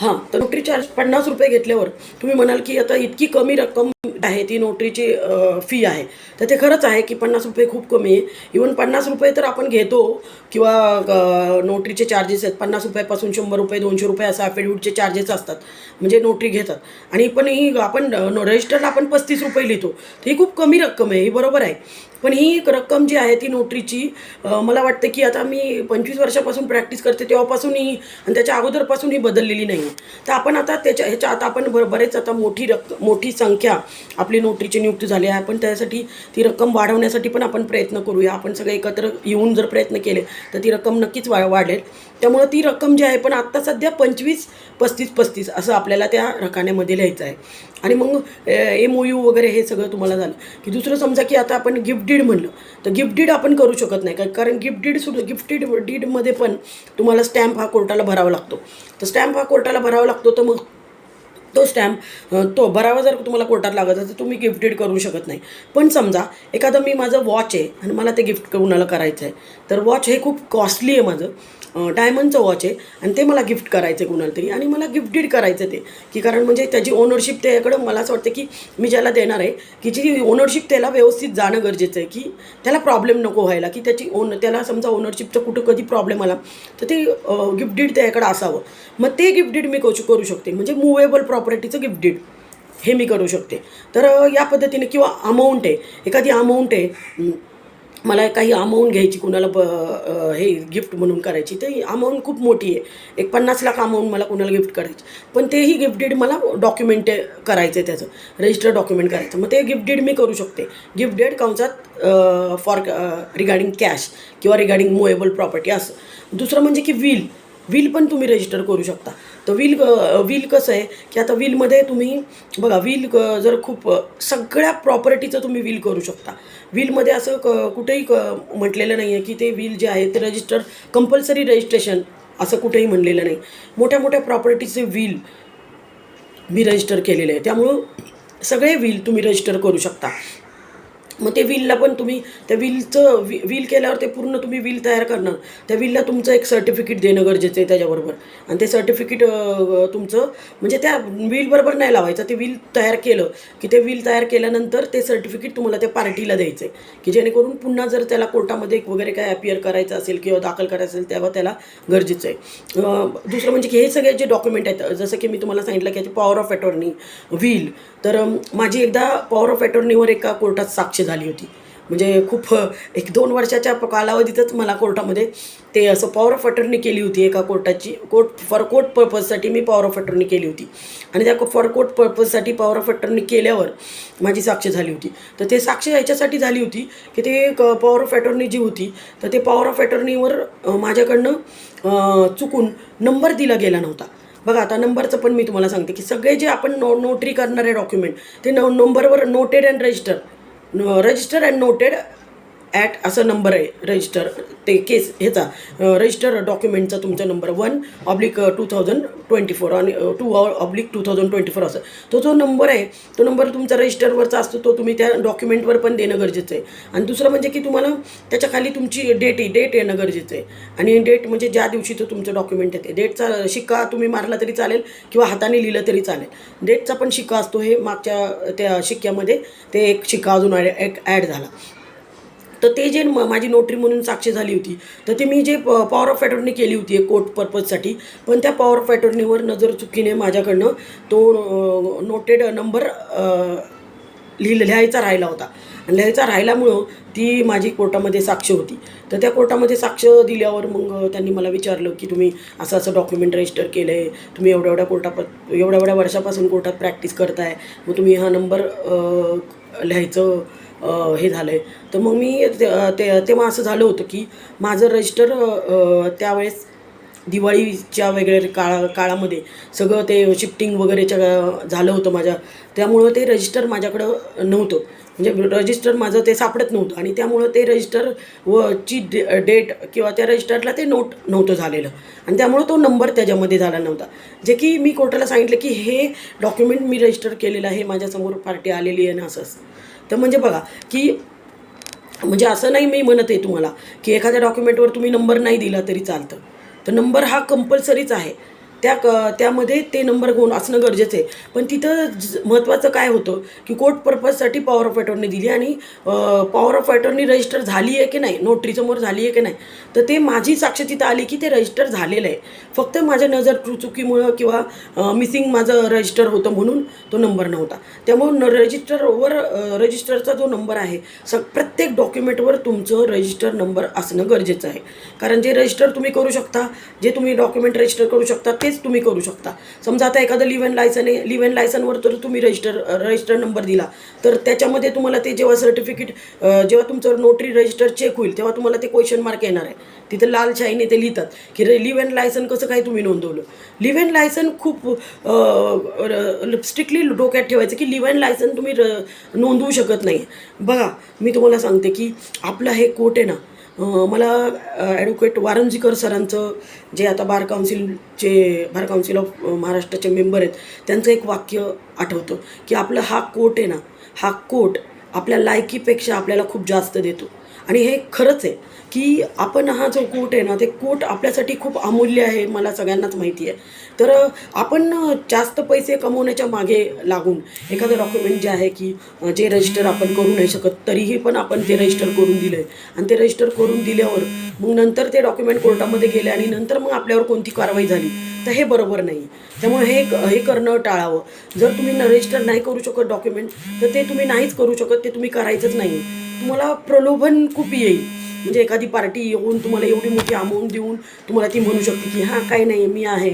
हां तर notary charge पन्नास रुपये घेतल्यावर तुम्ही म्हणाल की आता इतकी कमी रक्कम आहे ती नोटरीची फी आहे. तर ते खरंच आहे की पन्नास रुपये खूप कमी आहे. इवन पन्नास रुपये तर आपण घेतो किंवा नोटरीचे चार्जेस आहेत. पन्नास रुपयापासून शंभर रुपये दोनशे रुपये असं ॲफिडेविटचे चार्जेस असतात. म्हणजे नोटरी घेतात. आणि पण ही आपण रजिस्टरला आपण पस्तीस रुपये लिहितो. तर ही खूप कमी रक्कम आहे. ही बरोबर आहे. पण ही एक रक्कम जी आहे ती नोटरीची मला वाटतं की आता मी पंचवीस वर्षापासून प्रॅक्टिस करते तेव्हापासून ही आणि त्याच्या अगोदरपासून ही बदललेली नाही तर आपण आता त्याच्या ह्याच्या आता आपण ब- बरेच आता मोठी रक्क मोठी संख्या आपली नोटरीची नियुक्त झाली आहे. आपण त्यासाठी ती रक्कम वाढवण्यासाठी पण आपण प्रयत्न करूया. आपण सगळे एकत्र येऊन जर प्रयत्न केले तर ती रक्कम नक्कीच वा वाढेल. त्यामुळं ती रक्कम जी आहे पण आत्ता सध्या पंचवीस पस्तीस पस्तीस असं आपल्याला त्या रकान्यामध्ये लिहायचं आहे. आणि मग एम ओ यू वगैरे हे सगळं तुम्हाला झालं. की दुसरं समजा की आता आपण गिफ्ट डीड म्हणलं तर गिफ्ट डीड आपण करू शकत नाही. का- कारण गिफ्ट डीड सुद्धा गिफ्ट डीड डीडमध्ये पण तुम्हाला स्टॅम्प हा कोर्टाला भरावा लागतो. तर स्टॅम्प हा कोर्टाला भरावा लागतो तर मग तो स्टॅम्प तो भरावा जर तुम्हाला कोर्टात लागत असेल तर तुम्ही गिफ्ट करू शकत नाही. पण समजा एखादं मी माझं वॉच आहे आणि मला ते गिफ्ट कुणाला करायचं आहे तर वॉच हे खूप कॉस्टली आहे माझं. डायमंडचं वॉच आहे आणि ते मला गिफ्ट करायचं आहे कुणाला तरी आणि मला गिफ्टेड करायचं ते. की कारण म्हणजे त्याची ओनरशिप त्याकडं मला असं वाटतं की मी ज्याला देणार आहे की जी ओनरशिप त्याला व्यवस्थित जाणं गरजेचं आहे की त्याला प्रॉब्लेम नको व्हायला की त्याची ओन त्याला समजा ओनरशिपचं कुठं कधी प्रॉब्लेम आला तर ते गिफ्ट त्याकडं असावं. मग ते गिफ्ट मी करू करू शकते. म्हणजे मुवेबल प्रॉपर्टीचं गिफ्ट डीड हे मी करू शकते. तर या पद्धतीने किंवा अमाऊंट आहे एखादी अमाऊंट आहे मला काही अमाऊंट घ्यायची कुणाला ब हे गिफ्ट म्हणून करायची ते अमाऊंट खूप मोठी आहे. एक पन्नास लाख अमाऊंट मला कुणाला गिफ्ट करायची. पण तेही गिफ्ट डीड मला डॉक्युमेंट करायचं आहे त्याचं. रजिस्टर डॉक्युमेंट करायचं. मग ते गिफ्ट डीड मी करू शकते. गिफ्ट डेड कंसात फॉर रिगार्डिंग कॅश किंवा रिगार्डिंग मुएबल प्रॉपर्टी असं. दुसरं म्हणजे की विल विल पण तुम्ही रजिस्टर करू शकता. तर विल विल कसं आहे की आता विलमध्ये तुम्ही बघा विल जर खूप सगळ्या प्रॉपर्टीचं तुम्ही विल करू शकता. विलमध्ये असं क कुठेही क म्हटलेलं नाही आहे की ते विल जे आहे ते रजिस्टर कंपल्सरी रजिस्ट्रेशन असं कुठेही म्हणलेलं नाही. मोठ्या मोठ्या प्रॉपर्टीचे विल मी रजिस्टर केलेले आहे. त्यामुळं सगळे विल तुम्ही रजिस्टर करू शकता. मग ते विलला पण तुम्ही त्या विलचं वि विल केल्यावर ते पूर्ण तुम्ही विल तयार करणार. त्या विलला तुमचं एक सर्टिफिकेट देणं गरजेचं आहे त्याच्याबरोबर. आणि ते सर्टिफिकेट तुमचं म्हणजे त्या विलबरोबर नाही लावायचं. ते विल तयार केलं की ते विल तयार केल्यानंतर ते सर्टिफिकेट तुम्हाला त्या पार्टीला द्यायचं आहे की जेणेकरून पुन्हा जर त्याला कोर्टामध्ये वगैरे काय अपिअर करायचं असेल किंवा दाखल करायचं असेल तेव्हा त्याला गरजेचं आहे. दुसरं म्हणजे की हे सगळे जे डॉक्युमेंट आहेत जसं की मी तुम्हाला सांगितलं की याची पॉवर ऑफ अटॉर्नी व्हील तर माझी एकदा पॉवर ऑफ अटॉर्नीवर एका कोर्टात साक्ष झाली होती. म्हणजे खूप एक दोन वर्षाच्या कालावधीतच मला कोर्टामध्ये ते असं पॉवर ऑफ अटर्नी केली होती एका कोर्टाची. कोर्ट फॉर कोर्ट पर्पजसाठी मी पॉवर ऑफ अटर्नी केली होती. आणि त्या फॉर कोर्ट पर्पजसाठी पॉवर ऑफ अटर्नी केल्यावर माझी साक्ष झाली होती. तर ते साक्ष याच्यासाठी झाली होती की ते पॉवर ऑफ अटर्नी जी होती तर ते पॉवर ऑफ अटर्नीवर माझ्याकडनं चुकून नंबर दिला गेला नव्हता. बघा आता नंबरचं पण मी तुम्हाला सांगते की सगळे जे आपण नो नोटरी करणारे डॉक्युमेंट ते न नंबरवर noted and register register and noted at असा नंबर आहे रजिस्टर ते केस ह्याचा. रजिस्टर डॉक्युमेंटचा तुमचा number one oblique two thousand twenty four आणि two oblique two thousand twenty four असं. तो जो नंबर आहे तो नंबर तुमचा रजिस्टरवरचा असतो तो तुम्ही त्या डॉक्युमेंटवर पण देणं गरजेचं आहे. आणि दुसरं म्हणजे की तुम्हाला त्याच्याखाली तुमची डेट डेट येणं गरजेचं आहे. आणि डेट म्हणजे ज्या दिवशी तो तुमचं डॉक्युमेंट येते. डेटचा शिक्का तुम्ही मारला तरी चालेल किंवा हाताने लिहिलं तरी चालेल. डेटचा पण शिक्का असतो हे मागच्या त्या शिक्क्यामध्ये ते एक शिक्का अजून ॲड एक ॲड झाला. तर ते जे म- माझी नोटरी म्हणून साक्ष झाली होती तर ते मी जे पॉवर ऑफ अटॉर्नी केली होती एक कोर्ट पर्पजसाठी पण त्या पॉवर ऑफ अटॉर्नीवर नजर चुकीने माझ्याकडनं तो नोटेड नंबर लिहि लिहायचा राहिला होता. आणि लिहायचा राहिल्यामुळं ती माझी कोर्टामध्ये साक्ष होती. तर त्या कोर्टामध्ये साक्ष दिल्यावर मग त्यांनी मला विचारलं की तुम्ही असं असं डॉक्युमेंट रजिस्टर केलं आहे तुम्ही एवढ्या एवढ्या कोर्टा एवढ्या एवढ्या वर्षापासून कोर्टात प्रॅक्टिस करताय मग तुम्ही हा नंबर लिहायचं हे झालं आहे तर मग मी ते ते- तेव्हा असं झालं होतं की माझं रजिस्टर त्यावेळेस दिवाळीच्या वगैरे काळा काळामध्ये सगळं ते शिफ्टिंग वगैरेच्या झालं होतं माझ्या. त्यामुळं ते रजिस्टर माझ्याकडं नव्हतं. म्हणजे रजिस्टर माझं ते सापडत नव्हतं. आणि त्यामुळं ते रजिस्टर व ची डे डेट किंवा त्या रजिस्टरला ते नोट नव्हतं झालेलं. आणि त्यामुळं तो नंबर त्याच्यामध्ये झाला नव्हता. जे की मी कोर्टाला सांगितलं की हे डॉक्युमेंट मी रजिस्टर केलेलं आहे माझ्यासमोर पार्टी आलेली आहे ना असं असं. तर म्हणजे बघा की म्हणजे असं नाही मी म्हणत आहे तुम्हाला की एखाद्या डॉक्युमेंटवर तुम्ही नंबर नाही दिला तरी चालतं. तर नंबर हा कंपल्सरीच आहे. त्या क त्यामध्ये ते नंबर गुण असणं गरजेचं आहे. पण तिथं ज- महत्त्वाचं काय होतं की कोर्ट पर्पजसाठी पॉवर ऑफ अटॉर्नी दिली आणि पॉवर ऑफ अटॉर्नी रजिस्टर झाली आहे की नाही नोटरीसमोर झाली आहे की नाही तर ते माझी साक्ष तिथं आली की ते रजिस्टर झालेलं आहे. फक्त माझ्या नजर चुकीमुळं किंवा मिसिंग माझं रजिस्टर होतं म्हणून तो नंबर नव्हता. त्यामुळं न रजिस्टरवर रजिस्टरचा जो नंबर आहे स प्रत्येक डॉक्युमेंटवर तुमचं रजिस्टर नंबर असणं गरजेचं आहे. कारण जे रजिस्टर तुम्ही करू शकता जे तुम्ही डॉक्युमेंट रजिस्टर करू शकता ते तेच तुम्ही करू शकता. समजा आता एखादं लिव्ह अँड लायसन आहे लिव्ह अँड लायसनवर तर तुम्ही रजिस्टर रजिस्टर नंबर दिला. तर त्याच्यामध्ये तुम्हाला ते जेव्हा सर्टिफिकेट जेव्हा तुमचं नोटरी रजिस्टर चेक होईल तेव्हा तुम्हाला ते क्वेश्चन मार्क येणार आहे. तिथं लाल शाईने ते लिहितात की लिव्ह अँड लायसन कसं काय तुम्ही नोंदवलं? लिव्ह अँड लायसन खूप स्ट्रिक्टली डोक्यात ठेवायचं की लिव्ह अँड लायसन तुम्ही र नोंदवू शकत नाही. बघा मी तुम्हाला सांगते की आपलं हे कोर्ट आहे ना मला ॲडव्होकेट वारंजीकर सरांचं जे आता बार काउन्सिलचे बार काउन्सिल ऑफ महाराष्ट्राचे मेंबर आहेत त्यांचं एक वाक्य आठवतं की आपलं हा कोर्ट आहे ना हा कोर्ट आपल्या लायकीपेक्षा आपल्याला खूप जास्त देतो. आणि हे खरंच आहे की आपण हा जो कोट आहे ना ते कोट आपल्यासाठी खूप अमूल्य आहे मला सगळ्यांनाच माहिती आहे. तर आपण जास्त पैसे कमवण्याच्या मागे लागून एखादं डॉक्युमेंट जे आहे की जे रजिस्टर आपण करू नाही शकत तरीही पण आपण ते रजिस्टर करून दिलं आहे आणि ते रजिस्टर करून दिल्यावर मग नंतर ते डॉक्युमेंट कोर्टामध्ये गेले आणि नंतर मग आपल्यावर कोणती कारवाई झाली तर हे बरोबर नाही. त्यामुळे हे हे करणं टाळावं. जर तुम्ही रजिस्टर नाही करू शकत डॉक्युमेंट तर ते तुम्ही नाहीच करू शकत ते तुम्ही करायचंच नाही. तुम्हाला प्रलोभन खूप येईल. म्हणजे एखादी पार्टी येऊन तुम्हाला एवढी मोठी अमाऊंट देऊन तुम्हाला ती म्हणू शकते की हां काही नाही मी आहे.